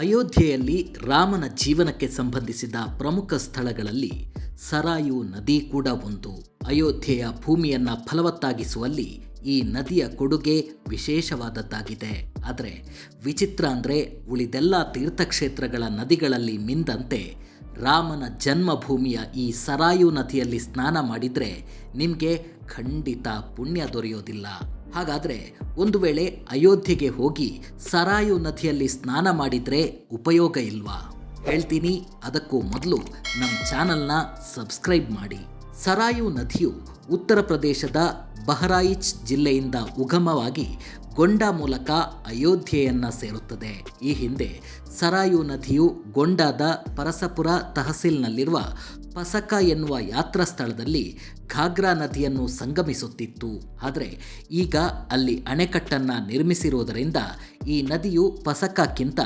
ಅಯೋಧ್ಯೆಯಲ್ಲಿ ರಾಮನ ಜೀವನಕ್ಕೆ ಸಂಬಂಧಿಸಿದ ಪ್ರಮುಖ ಸ್ಥಳಗಳಲ್ಲಿ ಸರಾಯು ನದಿ ಕೂಡ ಒಂದು ಅಯೋಧ್ಯೆಯ ಭೂಮಿಯನ್ನು ಫಲವತ್ತಾಗಿಸುವಲ್ಲಿ ಈ ನದಿಯ ಕೊಡುಗೆ ವಿಶೇಷವಾದದ್ದಾಗಿದೆ. ಆದರೆ ವಿಚಿತ್ರ ಅಂದರೆ ಉಳಿದೆಲ್ಲ ತೀರ್ಥಕ್ಷೇತ್ರಗಳ ನದಿಗಳಲ್ಲಿ ಮಿಂದಂತೆ ರಾಮನ ಜನ್ಮಭೂಮಿಯ ಈ ಸರಾಯು ನದಿಯಲ್ಲಿ ಸ್ನಾನ ಮಾಡಿದರೆ ನಿಮಗೆ ಖಂಡಿತ ಪುಣ್ಯ ದೊರೆಯೋದಿಲ್ಲ. ಹಾಗಾದರೆ ಒಂದು ವೇಳೆ ಅಯೋಧ್ಯೆಗೆ ಹೋಗಿ ಸರಾಯು ನದಿಯಲ್ಲಿ ಸ್ನಾನ ಮಾಡಿದರೆ ಉಪಯೋಗ ಇಲ್ವಾ? ಹೇಳ್ತೀನಿ, ಅದಕ್ಕೂ ಮೊದಲು ನಮ್ಮ ಚಾನಲ್ನ ಸಬ್ಸ್ಕ್ರೈಬ್ ಮಾಡಿ. ಸರಾಯು ನದಿಯು ಉತ್ತರ ಪ್ರದೇಶದ ಬಹರಾಯಿಚ್ ಜಿಲ್ಲೆಯಿಂದ ಉಗಮವಾಗಿ ಗೊಂಡ ಮೂಲಕ ಅಯೋಧ್ಯೆಯನ್ನು ಸೇರುತ್ತದೆ. ಈ ಹಿಂದೆ ಸರಾಯು ನದಿಯು ಗೊಂಡಾದ ಪರಸಪುರ ತಹಸೀಲ್ನಲ್ಲಿರುವ ಪಸಕ ಎನ್ನುವ ಯಾತ್ರಾ ಸ್ಥಳದಲ್ಲಿ ಘಾಗ್ರಾ ನದಿಯನ್ನು ಸಂಗಮಿಸುತ್ತಿತ್ತು. ಆದರೆ ಈಗ ಅಲ್ಲಿ ಅಣೆಕಟ್ಟನ್ನು ನಿರ್ಮಿಸಿರುವುದರಿಂದ ಈ ನದಿಯು ಪಸಕಕ್ಕಿಂತ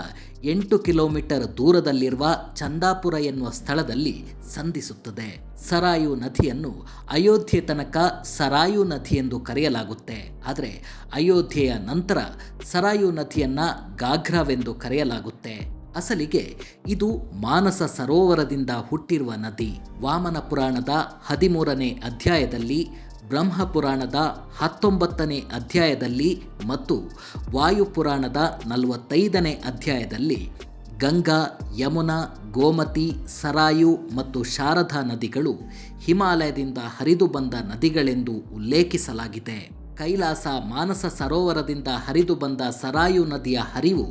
ಎಂಟು ಕಿಲೋಮೀಟರ್ ದೂರದಲ್ಲಿರುವ ಚಂದಾಪುರ ಎನ್ನುವ ಸ್ಥಳದಲ್ಲಿ ಸಂಧಿಸುತ್ತದೆ. ಸರಾಯು ನದಿಯನ್ನು ಅಯೋಧ್ಯೆ ತನಕ ಸರಾಯು ನದಿ ಎಂದು ಕರೆಯಲಾಗುತ್ತೆ. ಆದರೆ ಅಯೋಧ್ಯೆಯ ನಂತರ ಸರಾಯು ನದಿಯನ್ನು ಗಾಘ್ರವೆಂದು ಕರೆಯಲಾಗುತ್ತೆ. ಅಸಲಿಗೆ ಇದು ಮಾನಸ ಸರೋವರದಿಂದ ಹುಟ್ಟಿರುವ ನದಿ. ವಾಮನ ಪುರಾಣದ ಹದಿಮೂರನೇ ಅಧ್ಯಾಯದಲ್ಲಿ ಬ್ರಹ್ಮಪುರಾಣದ ಹತ್ತೊಂಬತ್ತನೇ ಅಧ್ಯಾಯದಲ್ಲಿ ಮತ್ತು ವಾಯುಪುರಾಣದ ನಲವತ್ತೈದನೇ ಅಧ್ಯಾಯದಲ್ಲಿ ಗಂಗಾ, ಯಮುನಾ, ಗೋಮತಿ, ಸರಾಯು ಮತ್ತು ಶಾರದಾ ನದಿಗಳು ಹಿಮಾಲಯದಿಂದ ಹರಿದು ಬಂದ ನದಿಗಳೆಂದು ಉಲ್ಲೇಖಿಸಲಾಗಿದೆ. ಕೈಲಾಸ ಮಾನಸ ಸರೋವರದಿಂದ ಹರಿದು ಬಂದ ಸರಾಯು ನದಿಯ ಹರಿವು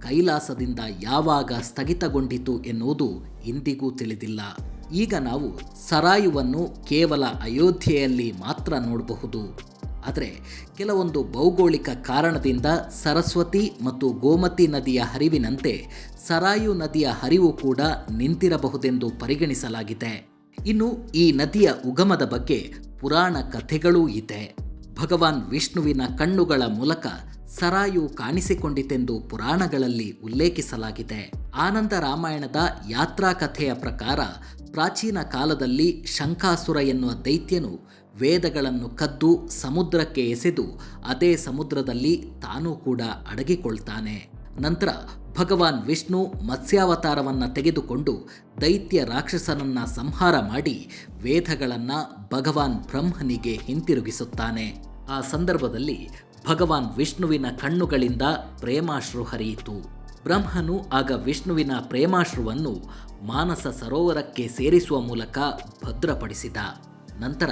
ಕೈಲಾಸದಿಂದ ಯಾವಾಗ ಸ್ಥಗಿತಗೊಂಡಿತು ಎನ್ನುವುದು ಇಂದಿಗೂ ತಿಳಿದಿಲ್ಲ. ಈಗ ನಾವು ಸರಾಯುವನ್ನು ಕೇವಲ ಅಯೋಧ್ಯೆಯಲ್ಲಿ ಮಾತ್ರ ನೋಡಬಹುದು. ಆದರೆ ಕೆಲವೊಂದು ಭೌಗೋಳಿಕ ಕಾರಣದಿಂದ ಸರಸ್ವತಿ ಮತ್ತು ಗೋಮತಿ ನದಿಯ ಹರಿವಿನಂತೆ ಸರಾಯು ನದಿಯ ಹರಿವು ಕೂಡ ನಿಂತಿರಬಹುದೆಂದು ಪರಿಗಣಿಸಲಾಗಿದೆ. ಇನ್ನು ಈ ನದಿಯ ಉಗಮದ ಬಗ್ಗೆ ಪುರಾಣ ಕಥೆಗಳೂ ಇದೆ. ಭಗವಾನ್ ವಿಷ್ಣುವಿನ ಕಣ್ಣುಗಳ ಮೂಲಕ ಸರಾಯು ಕಾಣಿಸಿಕೊಂಡಿತೆಂದು ಪುರಾಣಗಳಲ್ಲಿ ಉಲ್ಲೇಖಿಸಲಾಗಿದೆ. ಆನಂದ ರಾಮಾಯಣದ ಯಾತ್ರಾ ಕಥೆಯ ಪ್ರಕಾರ ಪ್ರಾಚೀನ ಕಾಲದಲ್ಲಿ ಶಂಖಾಸುರ ಎನ್ನುವ ದೈತ್ಯನು ವೇದಗಳನ್ನು ಕದ್ದು ಸಮುದ್ರಕ್ಕೆ ಎಸೆದು ಅದೇ ಸಮುದ್ರದಲ್ಲಿ ತಾನೂ ಕೂಡ ಅಡಗಿಕೊಳ್ತಾನೆ. ನಂತರ ಭಗವಾನ್ ವಿಷ್ಣು ಮತ್ಸ್ಯಾವತಾರವನ್ನು ತೆಗೆದುಕೊಂಡು ದೈತ್ಯ ರಾಕ್ಷಸನನ್ನ ಸಂಹಾರ ಮಾಡಿ ವೇದಗಳನ್ನು ಭಗವಾನ್ ಬ್ರಹ್ಮನಿಗೆ ಹಿಂತಿರುಗಿಸುತ್ತಾನೆ. ಆ ಸಂದರ್ಭದಲ್ಲಿ ಭಗವಾನ್ ವಿಷ್ಣುವಿನ ಕಣ್ಣುಗಳಿಂದ ಪ್ರೇಮಾಶ್ರು ಹರಿಯಿತು. ಬ್ರಹ್ಮನು ಆಗ ವಿಷ್ಣುವಿನ ಪ್ರೇಮಾಶ್ರುವನ್ನು ಮಾನಸ ಸರೋವರಕ್ಕೆ ಸೇರಿಸುವ ಮೂಲಕ ಭದ್ರಪಡಿಸಿದ. ನಂತರ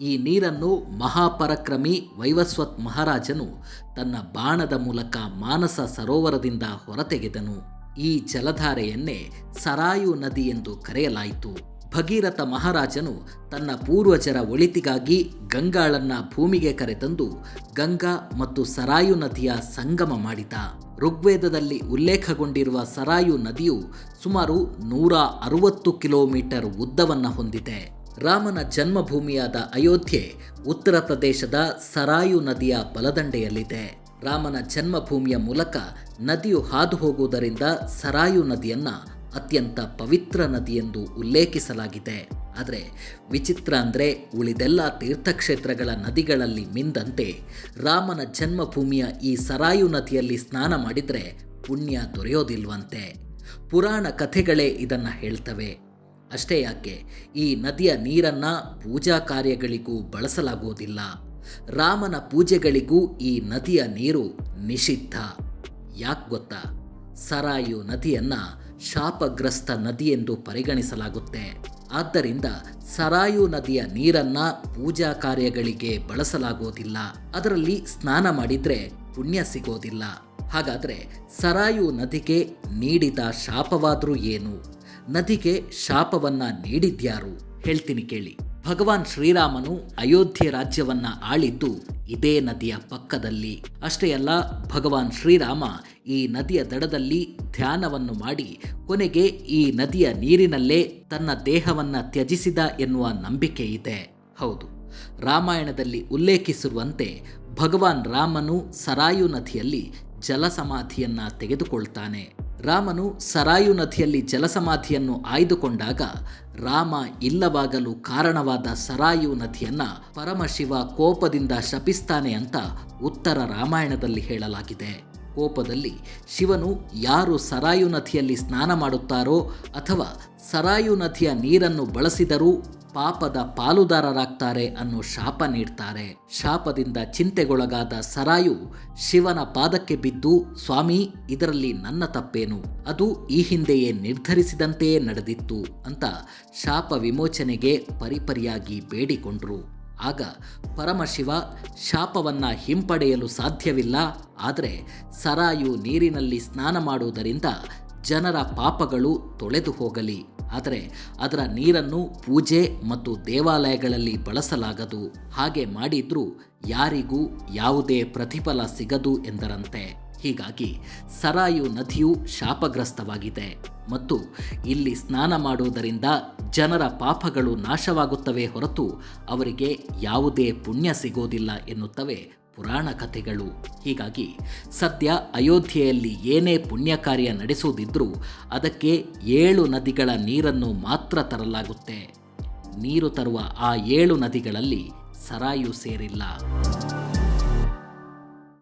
ಈ ನೀರನ್ನು ಮಹಾಪರಕ್ರಮಿ ವೈವಸ್ವತ್ ಮಹಾರಾಜನು ತನ್ನ ಬಾಣದ ಮೂಲಕ ಮಾನಸ ಸರೋವರದಿಂದ ಹೊರತೆಗೆದನು. ಈ ಜಲಧಾರೆಯನ್ನೇ ಸರಾಯು ನದಿ ಎಂದು ಕರೆಯಲಾಯಿತು. ಭಗೀರಥ ಮಹಾರಾಜನು ತನ್ನ ಪೂರ್ವಜರ ಒಳಿತಿಗಾಗಿ ಗಂಗಾಳನ್ನ ಭೂಮಿಗೆ ಕರೆತಂದು ಗಂಗಾ ಮತ್ತು ಸರಾಯು ನದಿಯ ಸಂಗಮ ಮಾಡಿದ. ಋಗ್ವೇದದಲ್ಲಿ ಉಲ್ಲೇಖಗೊಂಡಿರುವ ಸರಾಯು ನದಿಯು ಸುಮಾರು ನೂರ ಅರುವತ್ತು ಕಿಲೋಮೀಟರ್ ಉದ್ದವನ್ನು ಹೊಂದಿದೆ. ರಾಮನ ಜನ್ಮಭೂಮಿಯಾದ ಅಯೋಧ್ಯೆ ಉತ್ತರ ಪ್ರದೇಶದ ಸರಾಯು ನದಿಯ ಬಲದಂಡೆಯಲ್ಲಿದೆ. ರಾಮನ ಜನ್ಮಭೂಮಿಯ ಮೂಲಕ ನದಿಯು ಹಾದು ಹೋಗುವುದರಿಂದ ಸರಾಯು ನದಿಯನ್ನ ಅತ್ಯಂತ ಪವಿತ್ರ ನದಿ ಎಂದು ಉಲ್ಲೇಖಿಸಲಾಗಿದೆ. ಆದರೆ ವಿಚಿತ್ರ ಅಂದರೆ ಉಳಿದೆಲ್ಲ ತೀರ್ಥಕ್ಷೇತ್ರಗಳ ನದಿಗಳಲ್ಲಿ ಮಿಂದಂತೆ ರಾಮನ ಜನ್ಮಭೂಮಿಯ ಈ ಸರಾಯು ನದಿಯಲ್ಲಿ ಸ್ನಾನ ಮಾಡಿದರೆ ಪುಣ್ಯ ದೊರೆಯೋದಿಲ್ವಂತೆ. ಪುರಾಣ ಕಥೆಗಳೇ ಇದನ್ನು ಹೇಳ್ತವೆ. ಅಷ್ಟೇ ಯಾಕೆ, ಈ ನದಿಯ ನೀರನ್ನು ಪೂಜಾ ಕಾರ್ಯಗಳಿಗೂ ಬಳಸಲಾಗುವುದಿಲ್ಲ. ರಾಮನ ಪೂಜೆಗಳಿಗೂ ಈ ನದಿಯ ನೀರು ನಿಷಿದ್ಧ. ಯಾಕೆ ಗೊತ್ತಾ? ಸರಾಯು ನದಿಯನ್ನು ಶಾಪಗ್ರಸ್ತ ನದಿ ಎಂದು ಪರಿಗಣಿಸಲಾಗುತ್ತೆ. ಆದ್ದರಿಂದ ಸರಾಯು ನದಿಯ ನೀರನ್ನ ಪೂಜಾ ಕಾರ್ಯಗಳಿಗೆ ಬಳಸಲಾಗುವುದಿಲ್ಲ. ಅದರಲ್ಲಿ ಸ್ನಾನ ಮಾಡಿದ್ರೆ ಪುಣ್ಯ ಸಿಗೋದಿಲ್ಲ. ಹಾಗಾದರೆ ಸರಾಯು ನದಿಗೆ ನೀಡಿದ ಶಾಪವಾದರೂ ಏನು? ನದಿಗೆ ಶಾಪವನ್ನ ನೀಡಿದ್ಯಾರು? ಹೇಳ್ತೀನಿ ಕೇಳಿ. ಭಗವಾನ್ ಶ್ರೀರಾಮನು ಅಯೋಧ್ಯೆ ರಾಜ್ಯವನ್ನ ಆಳಿದ್ದು ಇದೇ ನದಿಯ ಪಕ್ಕದಲ್ಲಿ. ಅಷ್ಟೇ ಅಲ್ಲ, ಭಗವಾನ್ ಶ್ರೀರಾಮ ಈ ನದಿಯ ದಡದಲ್ಲಿ ಧ್ಯಾನವನ್ನು ಮಾಡಿ ಕೊನೆಗೆ ಈ ನದಿಯ ನೀರಿನಲ್ಲೇ ತನ್ನ ದೇಹವನ್ನು ತ್ಯಜಿಸಿದ ಎನ್ನುವ ನಂಬಿಕೆ ಇದೆ. ಹೌದು, ರಾಮಾಯಣದಲ್ಲಿ ಉಲ್ಲೇಖಿಸಿರುವಂತೆ ಭಗವಾನ್ ರಾಮನು ಸರಾಯು ನದಿಯಲ್ಲಿ ಜಲಸಮಾಧಿಯನ್ನ ತೆಗೆದುಕೊಳ್ತಾನೆ. ರಾಮನು ಸರಾಯು ನದಿಯಲ್ಲಿ ಜಲಸಮಾಧಿಯನ್ನು ಆಯ್ದುಕೊಂಡಾಗ ರಾಮ ಇಲ್ಲವಾಗಲು ಕಾರಣವಾದ ಸರಾಯು ನದಿಯನ್ನ ಪರಮಶಿವ ಕೋಪದಿಂದ ಶಪಿಸ್ತಾನೆ ಅಂತ ಉತ್ತರ ರಾಮಾಯಣದಲ್ಲಿ ಹೇಳಲಾಗಿದೆ. ಕೋಪದಲ್ಲಿ ಶಿವನು ಯಾರು ಸರಾಯು ನದಿಯಲ್ಲಿ ಸ್ನಾನ ಮಾಡುತ್ತಾರೋ ಅಥವಾ ಸರಾಯು ನದಿಯ ನೀರನ್ನು ಬಳಸಿದರೂ ಪಾಪದ ಪಾಲುದಾರರಾಗ್ತಾರೆ ಅನ್ನೋ ಶಾಪ ನೀಡ್ತಾರೆ. ಶಾಪದಿಂದ ಚಿಂತೆಗೊಳಗಾದ ಸರಾಯು ಶಿವನ ಪಾದಕ್ಕೆ ಬಿದ್ದು, ಸ್ವಾಮಿ, ಇದರಲ್ಲಿ ನನ್ನ ತಪ್ಪೇನು? ಅದು ಈ ಹಿಂದೆಯೇ ನಿರ್ಧರಿಸಿದಂತೆಯೇ ನಡೆದಿತ್ತು ಅಂತ ಶಾಪ ವಿಮೋಚನೆಗೆ ಪರಿಪರಿಯಾಗಿ ಬೇಡಿಕೊಂಡ್ರು. ಆಗ ಪರಮಶಿವ ಶಾಪವನ್ನ ಹಿಂಪಡೆಯಲು ಸಾಧ್ಯವಿಲ್ಲ. ಆದರೆ ಸರಾಯು ನೀರಿನಲ್ಲಿ ಸ್ನಾನ ಮಾಡುವುದರಿಂದ ಜನರ ಪಾಪಗಳು ತೊಳೆದು ಹೋಗಲಿ. ಆದರೆ ಅದರ ನೀರನ್ನು ಪೂಜೆ ಮತ್ತು ದೇವಾಲಯಗಳಲ್ಲಿ ಬಳಸಲಾಗದು. ಹಾಗೆ ಮಾಡಿದ್ರೂ ಯಾರಿಗೂ ಯಾವುದೇ ಪ್ರತಿಫಲ ಸಿಗದು ಎಂದರಂತೆ. ಹೀಗಾಗಿ ಸರಾಯು ನದಿಯು ಶಾಪಗ್ರಸ್ತವಾಗಿದೆ. ಮತ್ತು ಇಲ್ಲಿ ಸ್ನಾನ ಮಾಡುವುದರಿಂದ ಜನರ ಪಾಪಗಳು ನಾಶವಾಗುತ್ತವೆ ಹೊರತು ಅವರಿಗೆ ಯಾವುದೇ ಪುಣ್ಯ ಸಿಗೋದಿಲ್ಲ ಎನ್ನುತ್ತವೆ ಪುರಾಣ ಕಥೆಗಳು. ಹೀಗಾಗಿ ಸದ್ಯ ಅಯೋಧ್ಯೆಯಲ್ಲಿ ಏನೇ ಪುಣ್ಯ ಕಾರ್ಯ ನಡೆಸುವುದಿದ್ರೂ ಅದಕ್ಕೆ ಏಳು ನದಿಗಳ ನೀರನ್ನು ಮಾತ್ರ ತರಲಾಗುತ್ತೆ. ನೀರು ತರುವ ಆ ಏಳು ನದಿಗಳಲ್ಲಿ ಸರಾಯು ಸೇರಿಲ್ಲ.